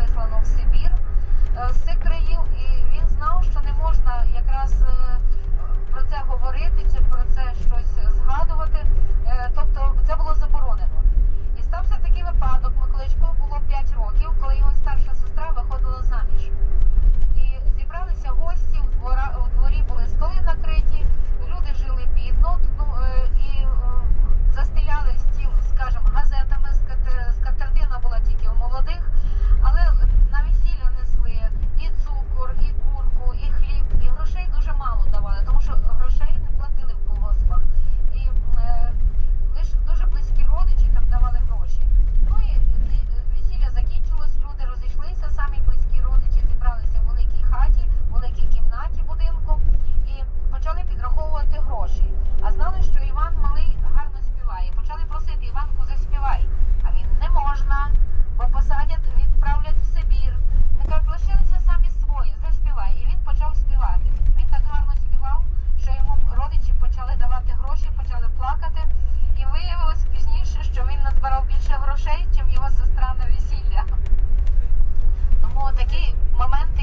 вислано в Сибір е, з цих країв, і він знав, що не можна якраз е, про це говорити. грошей, чим його сестра на весілля. Тому такі моменти.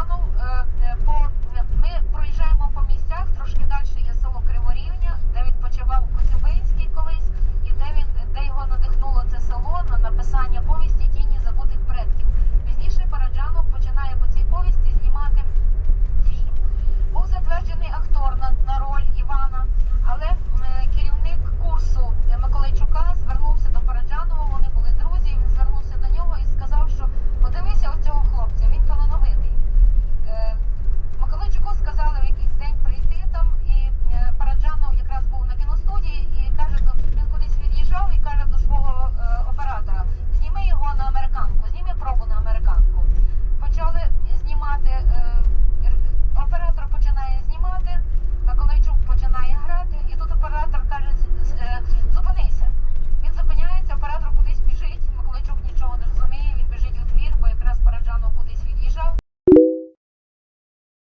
verhaal. Uh,